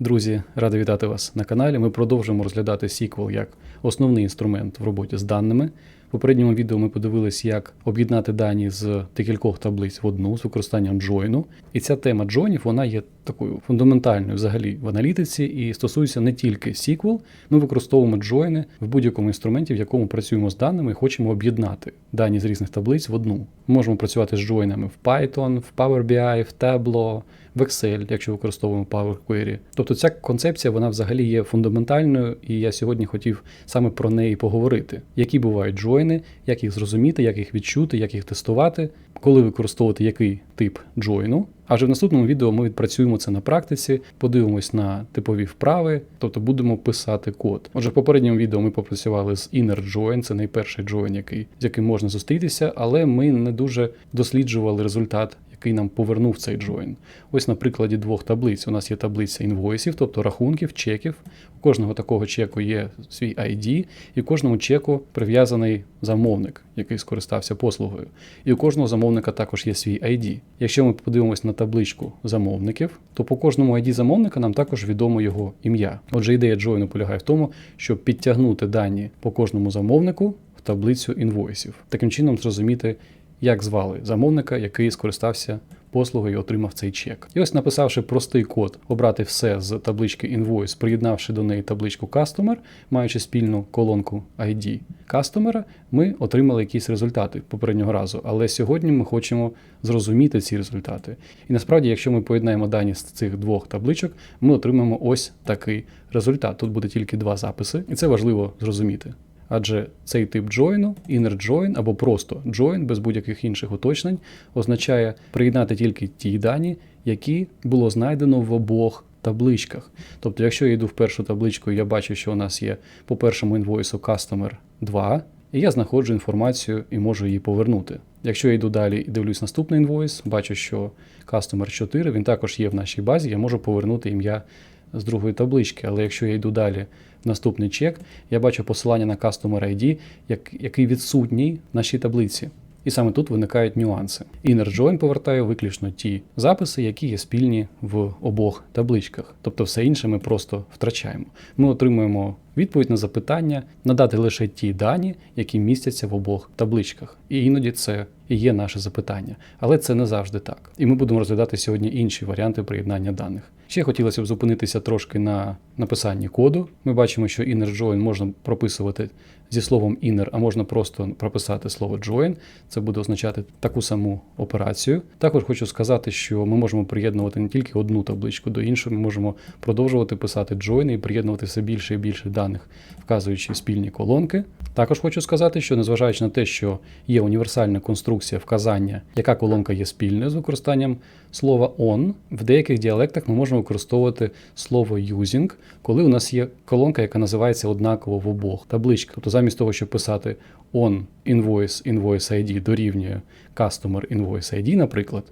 Друзі, радий вітати вас на каналі. Ми продовжуємо розглядати SQL як основний інструмент в роботі з даними. В попередньому відео ми подивились, як об'єднати дані з декількох таблиць в одну з використанням джойну. І ця тема джойнів вона є такою фундаментальною взагалі в аналітиці і стосується не тільки SQL. Ми використовуємо джойни в будь-якому інструменті, в якому працюємо з даними і хочемо об'єднати дані з різних таблиць в одну. Можемо працювати з джойнами в Python, в Power BI, в Tableau, в Excel, якщо використовуємо Power Query. Тобто ця концепція вона взагалі є фундаментальною, і я сьогодні хотів саме про неї поговорити. Які бувають джойни, як їх зрозуміти, як їх відчути, як їх тестувати, коли використовувати який тип джойну. А вже в наступному відео ми відпрацюємо це на практиці, подивимось на типові вправи, тобто будемо писати код. Отже, в попередньому відео ми попрацювали з inner join, це найперший join, який, з яким можна зустрітися, але ми не дуже досліджували результат який нам повернув цей join. Ось на прикладі двох таблиць. У нас є таблиця інвойсів, тобто рахунків, чеків. У кожного такого чеку є свій ID, і кожному чеку прив'язаний замовник, який скористався послугою. І у кожного замовника також є свій ID. Якщо ми подивимось на табличку замовників, то по кожному ID замовника нам також відомо його ім'я. Отже, ідея джойну полягає в тому, щоб підтягнути дані по кожному замовнику в таблицю інвойсів. Таким чином зрозуміти, як звали замовника, який скористався послугою і отримав цей чек. І ось написавши простий код, обрати все з таблички Invoice, приєднавши до неї табличку Customer, маючи спільну колонку ID Customer, ми отримали якісь результати попереднього разу. Але сьогодні ми хочемо зрозуміти ці результати. І насправді, якщо ми поєднаємо дані з цих двох табличок, ми отримаємо ось такий результат. Тут буде тільки два записи, і це важливо зрозуміти. Адже цей тип джойну, inner join або просто join без будь-яких інших уточнень, означає приєднати тільки ті дані, які було знайдено в обох табличках. Тобто, якщо я йду в першу табличку, я бачу, що у нас є по першому інвойсу Customer 2, і я знаходжу інформацію і можу її повернути. Якщо я йду далі і дивлюсь наступний інвойс, бачу, що Customer 4, він також є в нашій базі, я можу повернути ім'я з другої таблички. Але якщо я йду далі в наступний чек, я бачу посилання на Customer ID, як, який відсутній в нашій таблиці. І саме тут виникають нюанси. Inner Join повертає виключно ті записи, які є спільні в обох табличках. Тобто все інше ми просто втрачаємо. Ми отримуємо відповідь на запитання, надати лише ті дані, які містяться в обох табличках. І іноді це і є наше запитання. Але це не завжди так. І ми будемо розглядати сьогодні інші варіанти приєднання даних. Ще хотілося б зупинитися трошки на написанні коду. Ми бачимо, що inner join можна прописувати зі словом inner, а можна просто прописати слово join. Це буде означати таку саму операцію. Також хочу сказати, що ми можемо приєднувати не тільки одну табличку до іншої, ми можемо продовжувати писати join і приєднувати все більше і більше даних, вказуючи спільні колонки. Також хочу сказати, що незважаючи на те, що є універсальна конструкція вказання, яка колонка є спільною з використанням слова on, в деяких діалектах ми можемо використовувати слово using, коли у нас є колонка, яка називається однаково в обох табличках. Тобто замість того, щоб писати on invoice invoice ID дорівнює customer invoice ID, наприклад,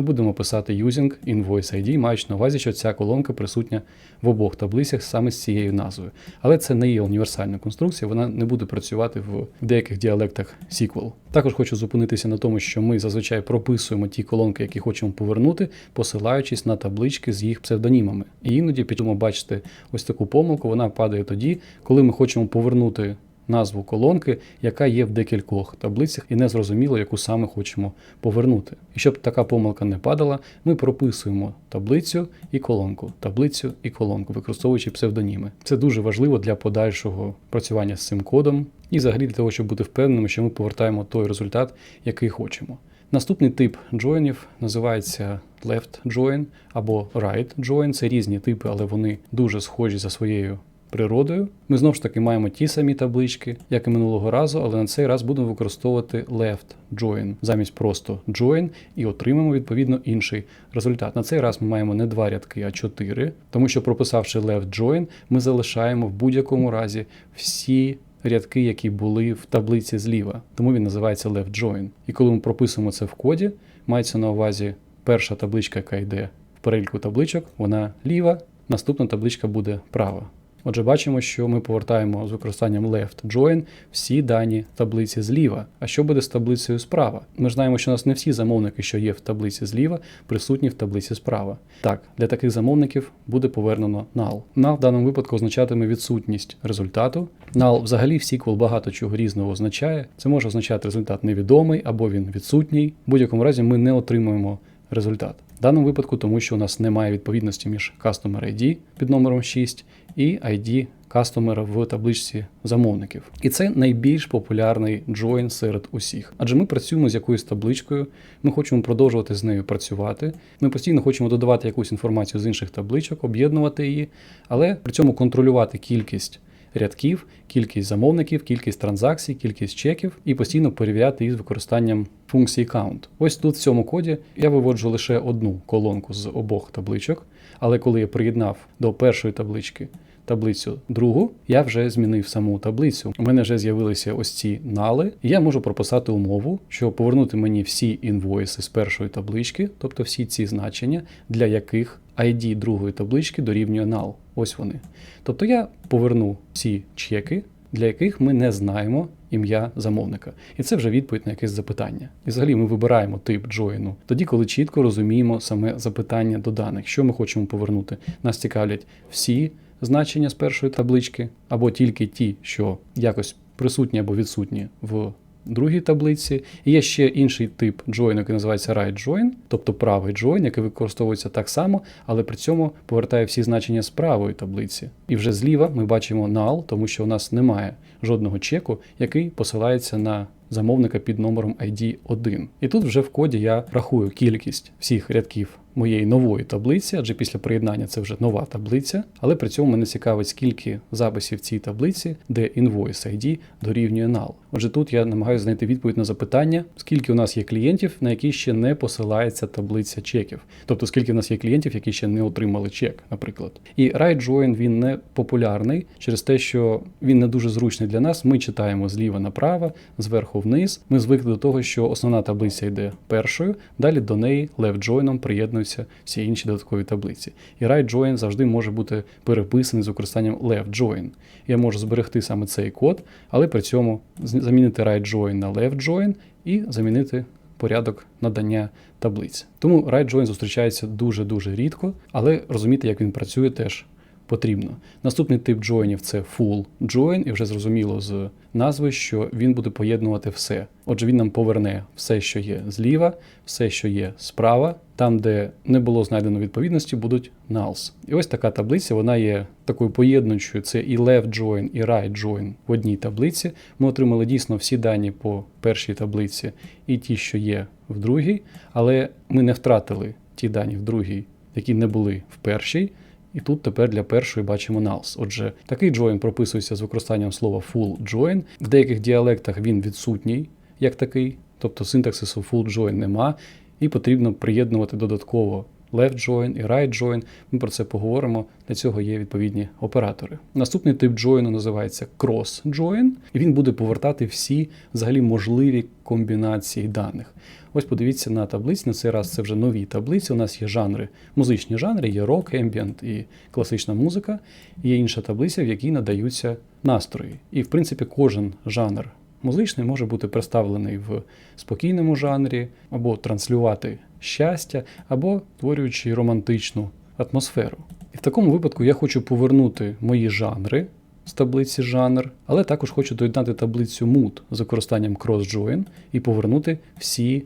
ми будемо писати using invoice ID, маючи на увазі, що ця колонка присутня в обох таблицях саме з цією назвою. Але це не є універсальна конструкція, вона не буде працювати в деяких діалектах SQL. Також хочу зупинитися на тому, що ми зазвичай прописуємо ті колонки, які хочемо повернути, посилаючись на таблички з їх псевдонімами. І іноді підемо бачити ось таку помилку, вона падає тоді, коли ми хочемо повернути назву колонки, яка є в декількох таблицях, і не зрозуміло, яку саме хочемо повернути. І щоб така помилка не падала, ми прописуємо таблицю і колонку, таблицю і колонку, використовуючи псевдоніми. Це дуже важливо для подальшого працювання з цим кодом і взагалі для того, щоб бути впевненими, що ми повертаємо той результат, який хочемо. Наступний тип джойнів називається left join або right join. Це різні типи, але вони дуже схожі за своєю природою. Ми знову ж таки маємо ті самі таблички, як і минулого разу, але на цей раз будемо використовувати left join замість просто join і отримаємо відповідно інший результат. На цей раз ми маємо не два рядки, а чотири, тому що прописавши left join, ми залишаємо в будь-якому разі всі. Рядки, які були в таблиці зліва, тому він називається left join. І коли ми прописуємо це в коді, мається на увазі перша табличка, яка йде в переліку табличок, вона ліва, наступна табличка буде права. Отже, бачимо, що ми повертаємо з використанням left join всі дані таблиці зліва. А що буде з таблицею справа? Ми знаємо, що у нас не всі замовники, що є в таблиці зліва, присутні в таблиці справа. Так, для таких замовників буде повернено null. Null в даному випадку означатиме відсутність результату. Null взагалі в SQL багато чого різного означає. Це може означати результат невідомий або він відсутній. В будь-якому разі ми не отримуємо результат. В даному випадку, тому що у нас немає відповідності між Customer ID під номером 6 і ID кастомера в табличці замовників. І це найбільш популярний join серед усіх. Адже ми працюємо з якоюсь табличкою, ми хочемо продовжувати з нею працювати. Ми постійно хочемо додавати якусь інформацію з інших табличок, об'єднувати її, але при цьому контролювати кількість. Рядків, кількість замовників, кількість транзакцій, кількість чеків і постійно перевіряти їх з використанням функції count. Ось тут в цьому коді я виводжу лише одну колонку з обох табличок, але коли я приєднав до першої таблички таблицю другу, я вже змінив саму таблицю. У мене вже з'явилися ось ці нали, і я можу прописати умову, що повернути мені всі інвойси з першої таблички, тобто всі ці значення, для яких ID другої таблички дорівнює null. Ось вони. Тобто я поверну всі чеки, для яких ми не знаємо ім'я замовника. І це вже відповідь на якесь запитання. І взагалі ми вибираємо тип джойну тоді, коли чітко розуміємо саме запитання до даних, що ми хочемо повернути. Нас цікавлять всі значення з першої таблички, або тільки ті, що якось присутні або відсутні в другій таблиці. І є ще інший тип join, який називається right join, тобто правий join, який використовується так само, але при цьому повертає всі значення з правої таблиці. І вже зліва ми бачимо null, тому що у нас немає жодного чеку, який посилається на замовника під номером ID 1. І тут вже в коді я рахую кількість всіх рядків моєї нової таблиці, адже після приєднання це вже нова таблиця, але при цьому мене цікавить, скільки записів в цій таблиці, де invoice ID дорівнює null. Отже, тут я намагаюся знайти відповідь на запитання, скільки у нас є клієнтів, на які ще не посилається таблиця чеків. Тобто, скільки у нас є клієнтів, які ще не отримали чек, наприклад. І right join він не популярний через те, що він не дуже зручний для нас. Ми читаємо зліва направо, зверху вниз. Ми звикли до того, що основна таблиця йде першою, далі до неї left join приєднуються всі інші додаткові таблиці. І right join завжди може бути переписаний з використанням left join. Я можу зберегти саме цей код, але при цьому замінити right join на left join і замінити порядок надання таблиць. Тому right join зустрічається дуже-дуже рідко, але розуміти, як він працює, теж потрібно. Наступний тип джойнів це full join, і вже зрозуміло з назви, що він буде поєднувати все. Отже, він нам поверне все, що є зліва, все, що є справа. Там, де не було знайдено відповідності, будуть nulls. І ось така таблиця, вона є такою поєднуючою. Це і left join, і right join в одній таблиці. Ми отримали дійсно всі дані по першій таблиці і ті, що є в другій, але ми не втратили ті дані в другій, які не були в першій. І тут тепер для першої бачимо nulls. Отже, такий join прописується з використанням слова full join. В деяких діалектах він відсутній, як такий, тобто синтаксису full join нема, і потрібно приєднувати додатково left join і right join. Ми про це поговоримо. Для цього є відповідні оператори. Наступний тип join називається cross join, і він буде повертати всі взагалі можливі комбінації даних. Ось подивіться на таблиці. На цей раз це вже нові таблиці. У нас є жанри, музичні жанри, є рок, ембієнт і класична музика. Є інша таблиця, в якій надаються настрої. І в принципі кожен жанр музичний може бути представлений в спокійному жанрі, або транслювати щастя, або створюючи романтичну атмосферу. І в такому випадку я хочу повернути мої жанри з таблиці жанр, але також хочу доєднати таблицю mood з використанням cross-join і повернути всі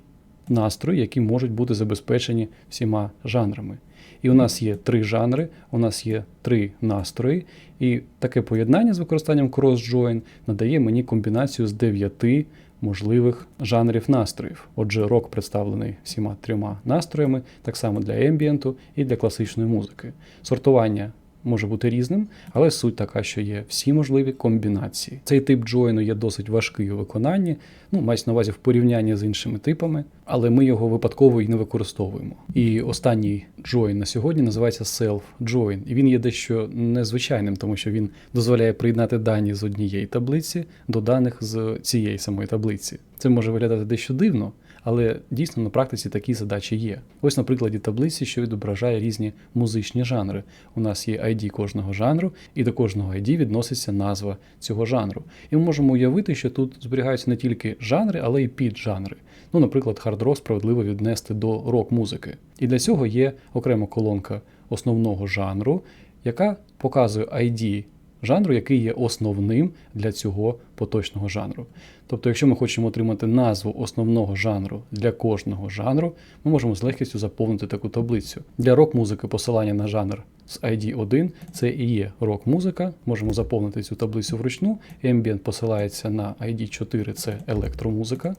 настрої, які можуть бути забезпечені всіма жанрами. І у нас є три жанри, у нас є три настрої, і таке поєднання з використанням cross-join надає мені комбінацію з дев'яти можливих жанрів настроїв. Отже, рок представлений всіма трьома настроями, так само для ембієнту і для класичної музики. Сортування може бути різним, але суть така, що є всі можливі комбінації. Цей тип джойну є досить важкий у виконанні, ну мається на увазі в порівнянні з іншими типами, але ми його випадково і не використовуємо. І останній джойн на сьогодні називається self-join. І він є дещо незвичайним, тому що він дозволяє приєднати дані з однієї таблиці до даних з цієї самої таблиці. Це може виглядати дещо дивно. Але дійсно на практиці такі задачі є. Ось на прикладі таблиці, що відображає різні музичні жанри. У нас є ID кожного жанру, і до кожного ID відноситься назва цього жанру. І ми можемо уявити, що тут зберігаються не тільки жанри, але й піджанри. Ну, наприклад, хард-рок справедливо віднести до рок-музики. І для цього є окрема колонка основного жанру, яка показує ID жанру, який є основним для цього поточного жанру. Тобто, якщо ми хочемо отримати назву основного жанру для кожного жанру, ми можемо з легкістю заповнити таку таблицю. Для рок-музики посилання на жанр з ID 1 це і є рок-музика. Можемо заповнити цю таблицю вручну. Ambient посилається на ID 4 це електромузика.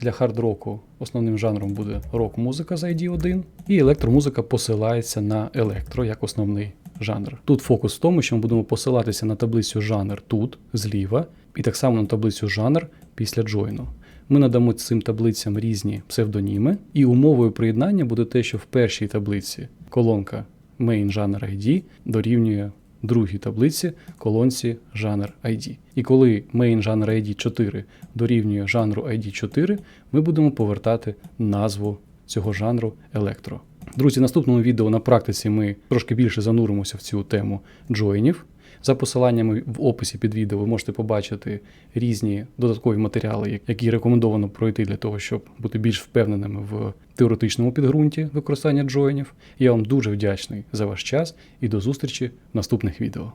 Для хард-року основним жанром буде рок-музика з ID 1, і електромузика посилається на електро як основний жанр. Тут фокус в тому, що ми будемо посилатися на таблицю жанр тут, зліва, і так само на таблицю жанр після джойну. Ми надамо цим таблицям різні псевдоніми, і умовою приєднання буде те, що в першій таблиці колонка main жанр ID дорівнює другій таблиці колонці жанр ID. І коли main жанр ID 4 дорівнює жанру ID 4, ми будемо повертати назву цього жанру електро. Друзі, в наступному відео на практиці ми трошки більше зануримося в цю тему джойнів. За посиланнями в описі під відео ви можете побачити різні додаткові матеріали, які рекомендовано пройти для того, щоб бути більш впевненими в теоретичному підґрунті використання джойнів. Я вам дуже вдячний за ваш час і до зустрічі в наступних відео.